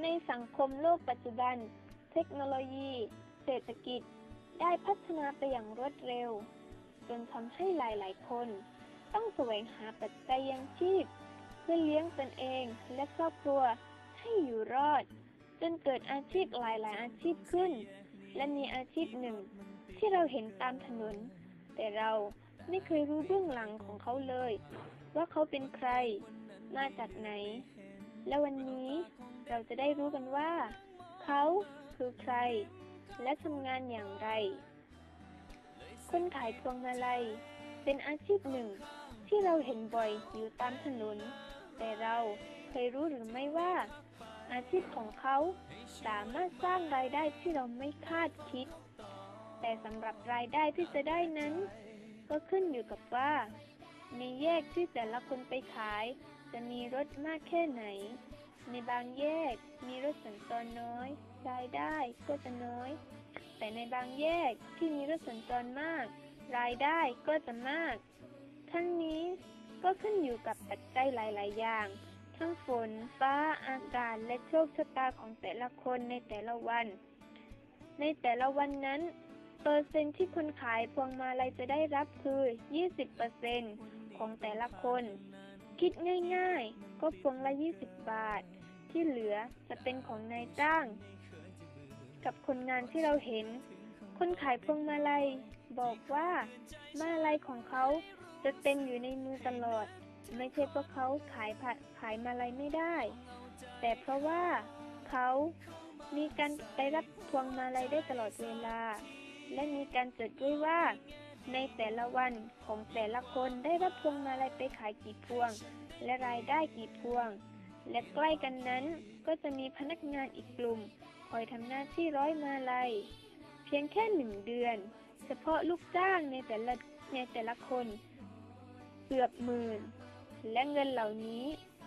ในสังคมโลกปัจจุบัน เทคโนโลยี เศรษฐกิจ ได้พัฒนาไปอย่างรวดเร็ว จนทำให้หลายๆ คน ต้องแสวงหาปัจจัยยังชีพ เพื่อเลี้ยงตนเองและครอบครัวให้อยู่รอด จนเกิดอาชีพหลาย ๆ อาชีพขึ้น และมีอาชีพหนึ่ง ที่เราเห็นตามถนน แต่เราไม่เคยรู้เบื้องหลังของเขาเลย ว่าเขาเป็นใคร มาจากไหน และวันนี้เราจะได้รู้กันว่า เขาคือใคร และทำงานอย่างไร คนขายพวงมาลัย เป็นอาชีพหนึ่ง ที่เราเห็นบ่อยอยู่ตามถนน แต่เราเคยรู้หรือไม่ว่า อาชีพของเขาสามารถสร้างรายได้ที่เราไม่คาดคิด แต่สำหรับรายได้ที่จะได้นั้น ก็ขึ้นอยู่กับว่าในแยกที่แต่ละคนไปขาย จะมีรถมากแค่ไหน ในบางแยกมีรถสัญจรน้อย รายได้ก็จะน้อย แต่ในบางแยกที่มีรถสัญจรมาก รายได้ก็จะมาก ทั้งนี้ก็ขึ้นอยู่กับปัจจัยหลาย ๆ อย่าง ทั้งฝน ฟ้า อากาศ และโชคชะตาของแต่ละคนในแต่ละวัน ในแต่ละวันนั้น เปอร์เซ็นต์ที่คนขายพวงมาลัยจะได้รับคือ 20%ของแต่ละคน คิดง่ายๆ ก็พวงละ 20 บาท ที่เหลือจะเป็นของนายจ้าง กับคนงานที่เราเห็น คนขายพวงมาลัยบอกว่ามาลัยของเขาจะเต็มอยู่ในมือตลอด ไม่ใช่เพราะเขาขายผัดขายมาลัยไม่ได้ แต่เพราะว่าเขามีการไปรับพวงมาลัยได้ตลอดเวลา และมีการจดด้วยว่า ในแต่ละวันของแต่ละคนได้รับพวงมาลัยไปขายกี่พวง และรายได้กี่พวง และใกล้กันนั้นก็จะมีพนักงานอีกกลุ่ม คอยทำหน้าที่ร้อยมาลัย เพียงแค่หนึ่งเดือน เฉพาะลูกจ้างในแต่ละในแต่ละคน เกือบหมื่น และเงินเหล่านี้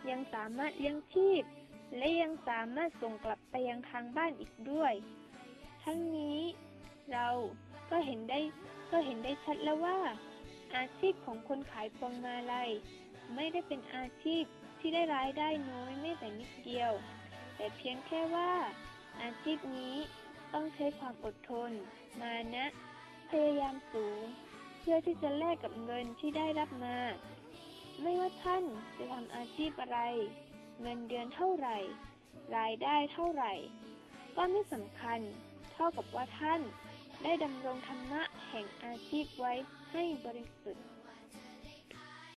ยังสามารถเลี้ยงชีพ และยังสามารถส่งกลับไปยังทางบ้านอีกด้วย ทั้งนี้เราก็เห็นได้ ก็เห็นได้ชัดแล้วว่า อาชีพของคนขายพวงมาลัยไม่ได้เป็นอาชีพที่ได้รายได้น้อยไม่แต่นิดเดียว แต่เพียงแค่ว่า อาชีพนี้ต้องใช้ความอดทน มานะ พยายามสูง เพื่อที่จะแลกกับเงินที่ได้รับมา ไม่ว่าท่านจะทำอาชีพอะไร เงินเดือนเท่าไหร่ รายได้เท่าไหร่ ก็ไม่สำคัญ เท่ากับว่าท่าน ได้ดำรงธรรมะแห่งอาชีพไว้ให้บริสุทธิ์